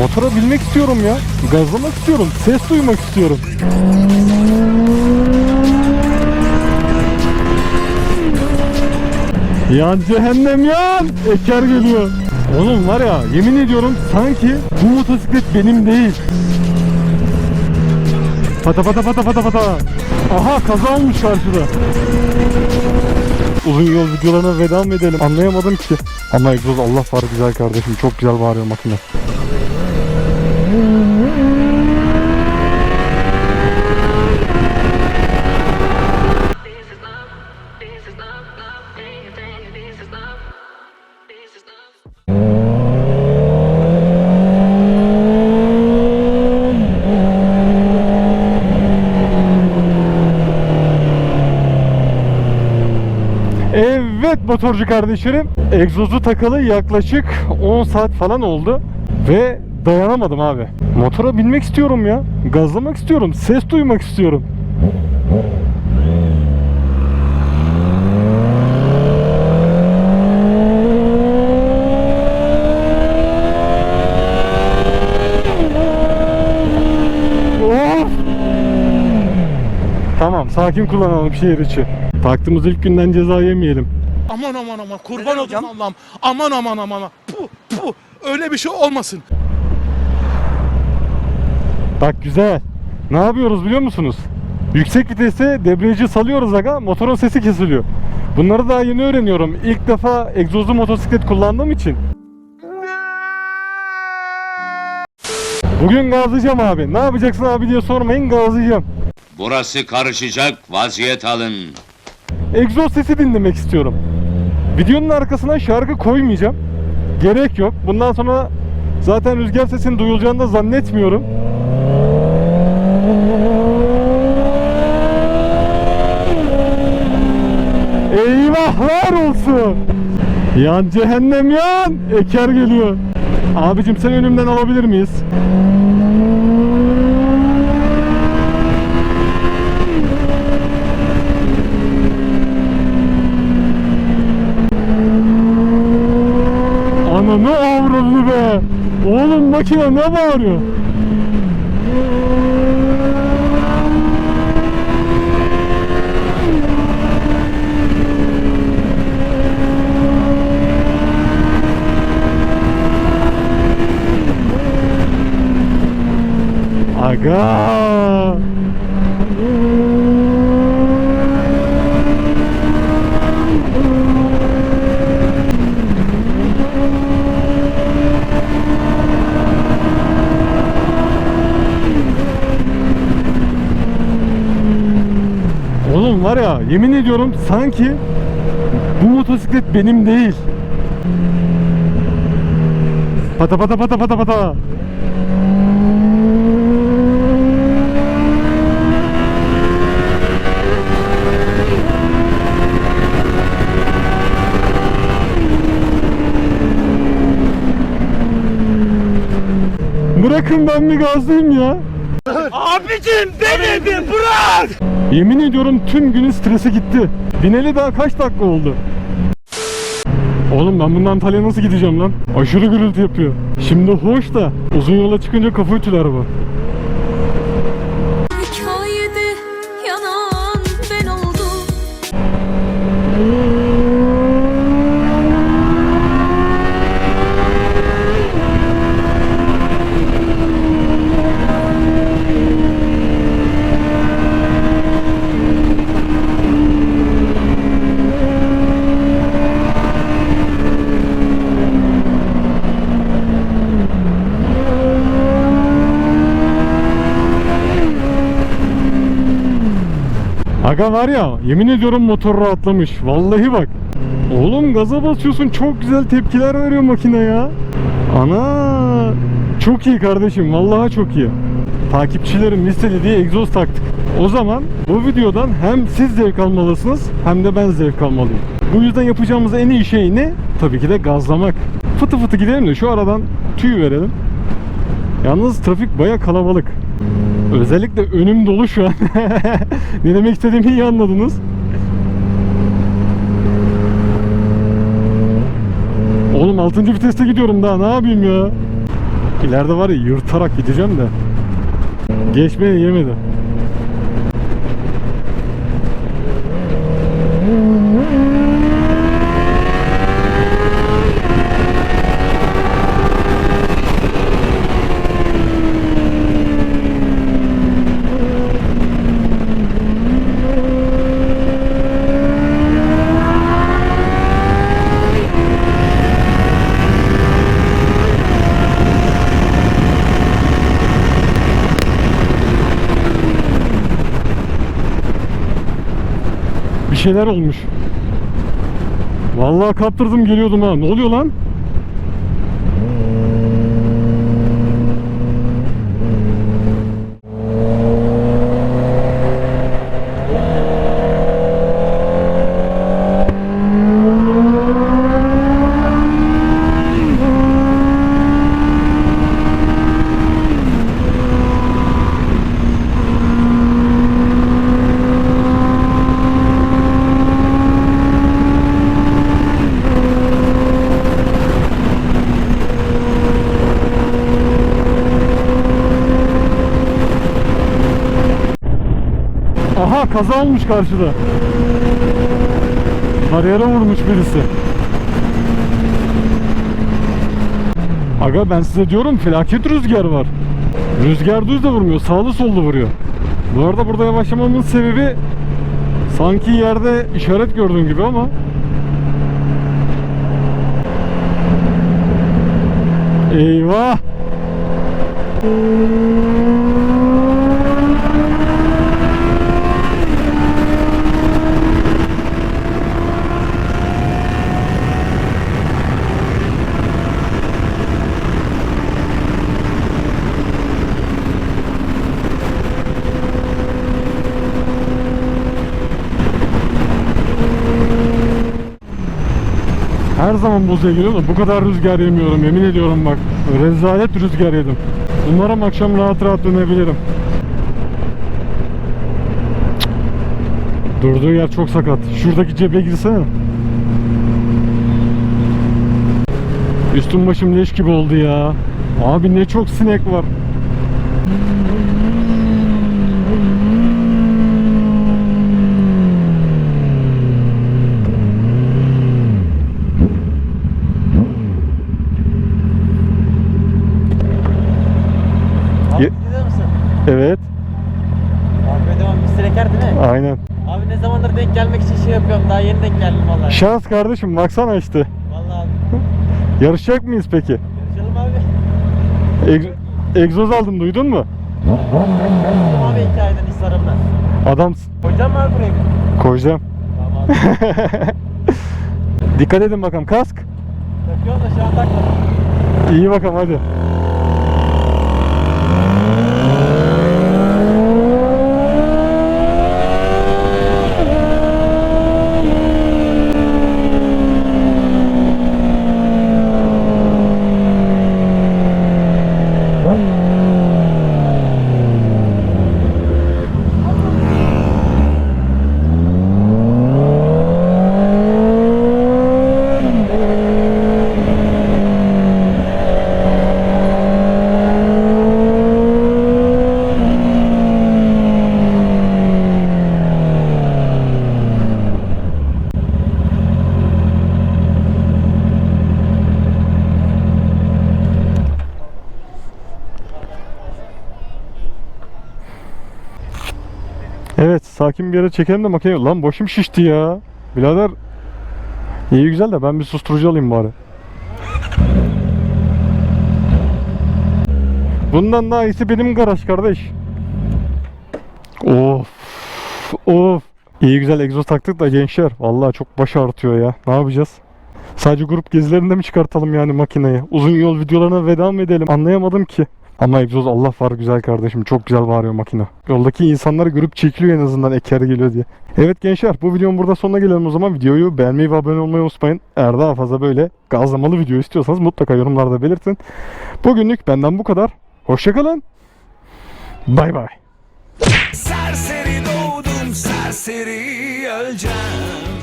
Motora binmek istiyorum ya. Gazlamak istiyorum. Ses duymak istiyorum. Yan cehennem yan! Eker geliyor. Oğlum var ya yemin ediyorum sanki bu motosiklet benim değil. Pata pata pata pata pata. Aha kaza olmuş karşıda. Uzun yol videolarına veda mı edelim anlayamadım ki. Ama egzoz Allah var güzel kardeşim çok güzel bağırıyor makine. Evet motorcu kardeşlerim egzozu takalı yaklaşık 10 saat falan oldu ve dayanamadım abi. Motora binmek istiyorum ya. Gazlamak istiyorum. Ses duymak istiyorum. Tamam sakin kullanalım şehir içi. Taktığımız ilk günden ceza yemeyelim. Aman aman aman kurban olayım Allah'ım. Aman aman aman. Puh puh öyle bir şey olmasın. Bak güzel. Ne yapıyoruz biliyor musunuz? Yüksek vitese debriyajı salıyoruz aga motorun sesi kesiliyor. Bunları daha yeni öğreniyorum. İlk defa egzozlu motosiklet kullandığım için. Bugün gazlayacağım abi. Ne yapacaksın abi diye sormayın gazlayacağım. Burası karışacak, vaziyet alın. Egzoz sesi dinlemek istiyorum. Videonun arkasına şarkı koymayacağım. Gerek yok. Bundan sonra zaten rüzgar sesinin duyulacağını da zannetmiyorum. Eyvahlar olsun. Yan cehennem yan. Eker geliyor. Abicim sen önümden alabilir miyiz? Ananı avradı be. Oğlum makine ne bağırıyor? Aga. Oğlum var ya yemin ediyorum sanki bu motosiklet benim değil. Pata pata pata pata pata. Bırakın ben bir gazlayayım ya. Abicim denedim bırak. Yemin ediyorum tüm günün stresi gitti. Bineli daha kaç dakika oldu? Oğlum ben bundan Antalya'ya nasıl gideceğim lan? Aşırı gürültü yapıyor. Şimdi hoş da uzun yola çıkınca kafa ütüler bu. Aga var ya yemin ediyorum motor rahatlamış. Vallahi bak. Oğlum gaza basıyorsun çok güzel tepkiler veriyor makine ya. Ana çok iyi kardeşim vallahi çok iyi. Takipçilerim istedi diye egzoz taktık. O zaman bu videodan hem siz zevk almalısınız hem de ben zevk almalıyım. Bu yüzden yapacağımız en iyi şey ne? Tabii ki de gazlamak. Fıtı fıtı gidelim de şu aradan tüy verelim. Yalnız trafik baya kalabalık. Özellikle önüm dolu şu an. ne demek istediğimi iyi anladınız. Oğlum 6. viteste gidiyorum daha ne yapayım ya? İleride var ya yırtarak gideceğim de. Geçmeye yemedi. Şeyler olmuş. Vallahi kaptırdım geliyordum ha. Ne oluyor lan? Aha kaza olmuş karşıda. Bariyere vurmuş birisi. Aga ben size diyorum felaket rüzgar var. Rüzgar düz de vurmuyor, sağlı sollu vuruyor. Bu arada burada yavaşlamamın sebebi sanki yerde işaret gördüğüm gibi ama Eyvah! Her zaman bozuya geliyorum da bu kadar rüzgar yemiyorum yemin ediyorum bak. Rezalet rüzgar yedim. Umarım akşam rahat rahat dönebilirim. Durduğu yer çok sakat. Şuradaki cebe girsene. Üstüm başım leş gibi oldu ya. Abi ne çok sinek var. Abi Ye- gidiyor musun? Evet, Abi devam bir sineker değil mi? aynen. Abi ne zamandır denk gelmek için şey yapıyorum daha yeni denk geldim vallahi. Şans kardeşim baksana işte. Vallahi abi. Yarışacak mıyız peki? Görüşelim abi. Eg- egzoz aldım duydun mu? Tamam abi hikayeden hislerimden. Adamsın. Hocam var buraya bir. Koyacağım. Tamam abi. Dikkat edin bakalım kask. Takıyorum da şu an takmadım. İyi bakalım hadi. Evet sakin bir yere çekelim de makine Lan başım şişti ya. Birader. İyi güzel de ben bir susturucu alayım bari. Bundan daha iyisi benim garaj kardeş. Of. Of. İyi güzel egzoz taktık da gençler. Vallahi çok baş ağrıtıyor ya. Ne yapacağız? Sadece grup gezilerinde mi çıkartalım yani makineyi? Uzun yol videolarına veda mı edelim? Anlayamadım ki. Ama egzoz Allah var güzel kardeşim. Çok güzel bağırıyor makine. Yoldaki insanları görüp çekiliyor en azından eker geliyor diye. Evet gençler bu videonun burada sonuna gelelim o zaman. Videoyu beğenmeyi ve abone olmayı unutmayın. Eğer daha fazla böyle gazlamalı video istiyorsanız mutlaka yorumlarda belirtin. Bugünlük benden bu kadar. Hoşçakalın. Bay bay. Serseri doğdum serseri öleceğim